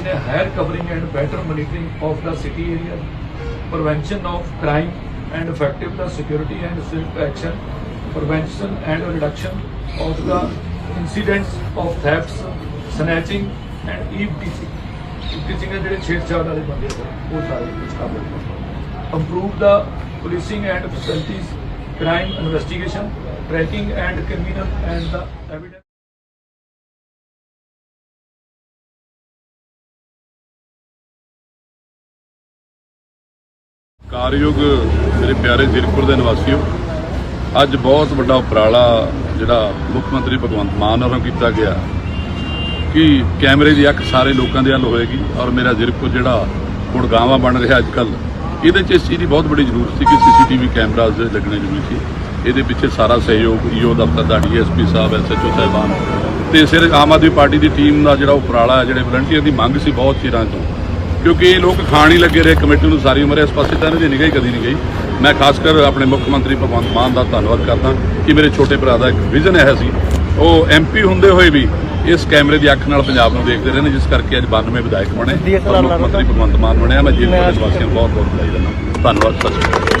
in a higher covering and better monitoring of the city areas, prevention of crime and effectiveness security and swift action, prevention and reduction of the incidents of thefts, snatching and eve-teaching. eve-teaching ਹੈ ਜਿਹੜੇ ਛੇੜਛਾੜ ਵਾਲੇ ਬੰਦੇ ਆ, ਉਹ ਸਾਰੇ ਕੁਝ ਕਰ ਰਹੇ improve the policing and facilities, crime investigation, tracking and criminal and the evidence. ਕਾਰਯੋਗ ਮੇਰੇ ਪਿਆਰੇ ਜ਼ੀਰਕਪੁਰ ਦੇ ਨਿਵਾਸੀਓ, ਅੱਜ ਬਹੁਤ ਵੱਡਾ ਉਪਰਾਲਾ ਜਿਹੜਾ ਮੁੱਖ ਮੰਤਰੀ ਭਗਵੰਤ ਮਾਨ ਵੱਲੋਂ ਕੀਤਾ ਗਿਆ ਕਿ ਕੈਮਰੇ ਦੀ ਅੱਖ ਸਾਰੇ ਲੋਕਾਂ ਦੇ ਹੱਲ ਹੋਏਗੀ ਔਰ ਮੇਰਾ ਜ਼ੀਰਕਪੁਰ ਜਿਹੜਾ ਗੁੜਗਾਵਾਂ ਬਣ ਰਿਹਾ ਅੱਜ ਕੱਲ ਇਹਦੇ 'ਚ ਇਸ ਚੀਜ਼ ਦੀ ਬਹੁਤ ਵੱਡੀ ਜ਼ਰੂਰਤ ਸੀ ਕਿ ਸੀਸੀਟੀਵੀ ਕੈਮਰਾਜ਼ ਲੱਗਣੇ ਜ਼ਰੂਰੀ ਸੀ। ਇਹਦੇ ਪਿੱਛੇ ਸਾਰਾ ਸਹਿਯੋਗ ਈਓ ਦਫ਼ਤਰ ਦਾ, ਡੀਐਸਪੀ ਸਾਹਿਬ ਐਸਐਚਓ ਸਾਹਿਬਾਨ ਤੇ ਸਿਰ ਆਮ ਆਦਮੀ ਪਾਰਟੀ ਦੀ ਟੀਮ ਦਾ ਜਿਹੜਾ ਉਪਰਾਲਾ ਹੈ, ਜਿਹੜੇ ਵਲੰਟੀਅਰ ਦੀ ਮੰਗ ਸੀ ਬਹੁਤ ਚਿਰਾਂ ਤੋਂ। ਕਿਉਂਕਿ ਇਹ ਲੋਕ ਖਾਣ ਹੀ ਲੱਗੇ ਰਹੇ ਕਮੇਟੀ ਨੂੰ ਸਾਰੀ ਉਮਰ ਇਸ ਪਾਸੇ ਤਾਂ ਇਹਨਾਂ ਦੀ ਨਿਗਾਹ ਹੀ ਕਦੀ ਨਹੀਂ ਗਈ। ਮੈਂ ਖਾਸ ਕਰ ਆਪਣੇ ਮੁੱਖ ਮੰਤਰੀ ਭਗਵੰਤ ਮਾਨ ਦਾ ਧੰਨਵਾਦ ਕਰਦਾ ਕਿ ਮੇਰੇ ਛੋਟੇ ਭਰਾ ਦਾ ਇੱਕ ਵਿਜ਼ਨ ਹੈ ਸੀ। ਉਹ ਐਮਪੀ ਹੁੰਦੇ ਹੋਏ ਵੀ ਇਸ ਕੈਮਰੇ ਦੀ ਅੱਖ ਨਾਲ ਪੰਜਾਬ ਨੂੰ ਦੇਖਦੇ ਰਹੇ ਨੇ ਜਿਸ ਕਰਕੇ ਅੱਜ 92 ਵਿਧਾਇਕ ਬਣੇ ਮੁੱਖ ਮੰਤਰੀ ਭਗਵੰਤ ਮਾਨ ਬਣਿਆ। ਮੈਂ ਜੀਵਨ ਦੇ ਵਾਸੀਆਂ ਨੂੰ ਬਹੁਤ ਬਹੁਤ ਵਧਾਈ ਦਿੰਦਾ। ਧੰਨਵਾਦ ਸਤਿ ਸ਼੍ਰੀ ਅਕਾਲ।